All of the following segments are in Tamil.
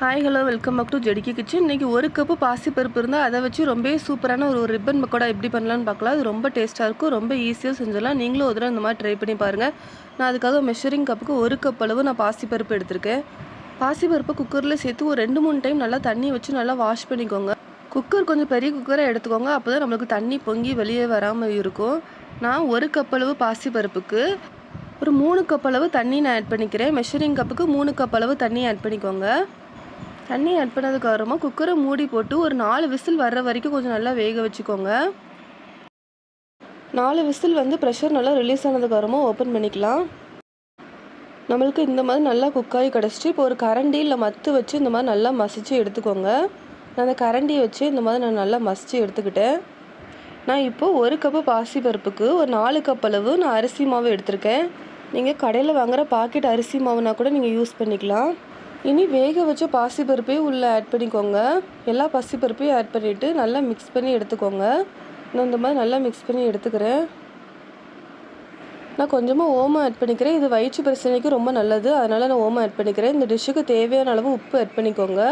Hi hello welcome back to ஜெடிக்கி kitchen இன்றைக்கி ஒரு கப்பு பாசிப்பருப்பு இருந்தால் அதை வச்சு ரொம்ப சூப்பரான ஒரு ரிப்பன் பக்கோடா எப்படி பண்ணலான்னு பார்க்கலாம். அது ரொம்ப டேஸ்ட்டாக இருக்கும் ரொம்ப ஈஸியாக செஞ்சிடலாம். நீங்களும் ஒரு தடவை இந்த மாதிரி ட்ரை பண்ணி பாருங்கள் நான் அதுக்காக மெஷரிங் கப்புக்கு ஒரு கப் அளவு நான் பாசிப்பருப்பு எடுத்திருக்கேன். பாசிப்பருப்பை குக்கரில் சேர்த்து ஒரு ரெண்டு மூணு டைம் நல்லா தண்ணி வச்சு நல்லா வாஷ் பண்ணிக்கோங்க. குக்கர் கொஞ்சம் பெரிய குக்கரை எடுத்துக்கோங்க. அப்போ தான் நம்மளுக்கு தண்ணி பொங்கி வெளியே வராமல் இருக்கும். நான் ஒரு கப் அளவு பாசிப்பருப்புக்கு ஒரு மூணு கப் அளவு தண்ணி நான் ஆட் பண்ணிக்கிறேன். மெஷரிங் கப்புக்கு மூணு கப் அளவு தண்ணி ஆட் பண்ணிக்கோங்க. தண்ணி ஆட் பண்ணதுக்கப்புறமா குக்கரை மூடி போட்டு ஒரு நாலு விசில் வர்ற வரைக்கும் கொஞ்சம் நல்லா வேக வச்சுக்கோங்க. நாலு விசில் வந்து ப்ரெஷர் நல்லா ரிலீஸ் ஆனதுக்கப்புறமா ஓப்பன் பண்ணிக்கலாம். நம்மளுக்கு இந்த மாதிரி நல்லா குக்காகி கிடச்சிட்டு இப்போ ஒரு கரண்டி இல்லை மத்து வச்சு இந்த மாதிரி நல்லா மசிச்சு எடுத்துக்கோங்க. நான் அந்த கரண்டியை வச்சு இந்த மாதிரி நான் நல்லா மசிச்சு எடுத்துக்கிட்டேன். நான் இப்போது ஒரு கப்பு பாசி பருப்புக்கு ஒரு நாலு கப் அளவு நான் அரிசி மாவு எடுத்திருக்கேன். நீங்கள் கடையில் வாங்குகிற பாக்கெட் அரிசி மாவுனா கூட நீங்கள் யூஸ் பண்ணிக்கலாம். இனி வேக வச்ச பாசிப்பருப்பையும் உள்ளே ஆட் பண்ணிக்கோங்க. எல்லா பாசிப்பருப்பையும் ஆட் பண்ணிவிட்டு நல்லா மிக்ஸ் பண்ணி எடுத்துக்கோங்க. நான் இந்த மாதிரி நல்லா மிக்ஸ் பண்ணி எடுத்துக்கிறேன். நான் கொஞ்சமாக ஓமம் ஆட் பண்ணிக்கிறேன். இது வயிற்று பிரச்சனைக்கு ரொம்ப நல்லது. அதனால் நான் ஓமம் ஆட் பண்ணிக்கிறேன். இந்த டிஷ்ஷுக்கு தேவையான அளவு உப்பு ஆட் பண்ணிக்கோங்க.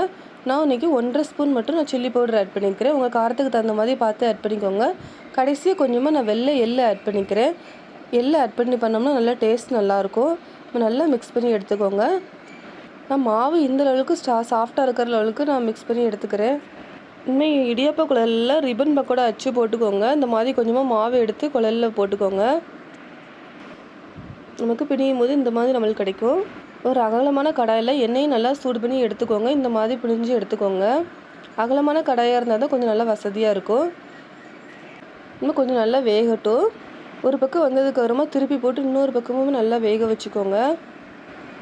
நான் இன்றைக்கி ஒன்றரை ஸ்பூன் மட்டும் நான் சில்லி பவுடர் ஆட் பண்ணிக்கிறேன். உங்கள் காரத்துக்கு தகுந்த மாதிரி பார்த்து ஆட் பண்ணிக்கோங்க. கடைசியாக கொஞ்சமாக நான் வெள்ளை எள்ளு ஆட் பண்ணிக்கிறேன். எள்ளு ஆட் பண்ணி பண்ணோம்னா நல்லா டேஸ்ட் நல்லாயிருக்கும். நல்லா மிக்ஸ் பண்ணி எடுத்துக்கோங்க. நான் மாவு இந்த லெவலுக்கு ஸ்டா சாஃப்டாக இருக்கிற லெவலுக்கு நான் மிக்ஸ் பண்ணி எடுத்துக்கிறேன். இனிமேல் இடியாப்ப குழல்ல ரிப்பன் பக்கோடா அச்சு போட்டுக்கோங்க. இந்த மாதிரி கொஞ்சமாக மாவு எடுத்து குழல்ல போட்டுக்கோங்க. நமக்கு பிணியும் போது இந்த மாதிரி நம்மளுக்கு கிடைக்கும். ஒரு அகலமான கடாயில் எண்ணெயும் நல்லா சூடு பண்ணி எடுத்துக்கோங்க. இந்த மாதிரி பிழிஞ்சு எடுத்துக்கோங்க. அகலமான கடாயாக இருந்தால் தான் கொஞ்சம் நல்லா வசதியாக இருக்கும். இன்னும் கொஞ்சம் நல்லா வேகட்டும். ஒரு பக்கம் வந்ததுக்கு அப்புறமா திருப்பி போட்டு இன்னொரு பக்கமும் நல்லா வேக வச்சுக்கோங்க.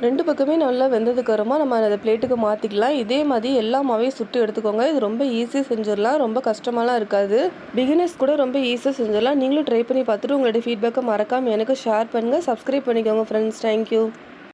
ரெண்டு பக்கமே நல்லா வெந்ததுக்கப்புறமா நம்ம அதை பிளேட்டுக்கு மாற்றிக்கலாம் இதே மாதிரி எல்லா மாவையும் சுட்டு எடுத்துக்கோங்க. இது ரொம்ப ஈஸியாக செஞ்சிடலாம். ரொம்ப கஷ்டமாலாம் இருக்காது. பிகினர்ஸ் கூட ரொம்ப ஈஸியாக செஞ்சிடலாம். நீங்களும் ட்ரை பண்ணி பார்த்துட்டு உங்களுடைய ஃபீட்பேக்கை மறக்காமல் எனக்கு ஷேர் பண்ணுங்கள் சப்ஸ்கிரைப் பண்ணிக்கோங்க ஃப்ரெண்ட்ஸ் தேங்க்யூ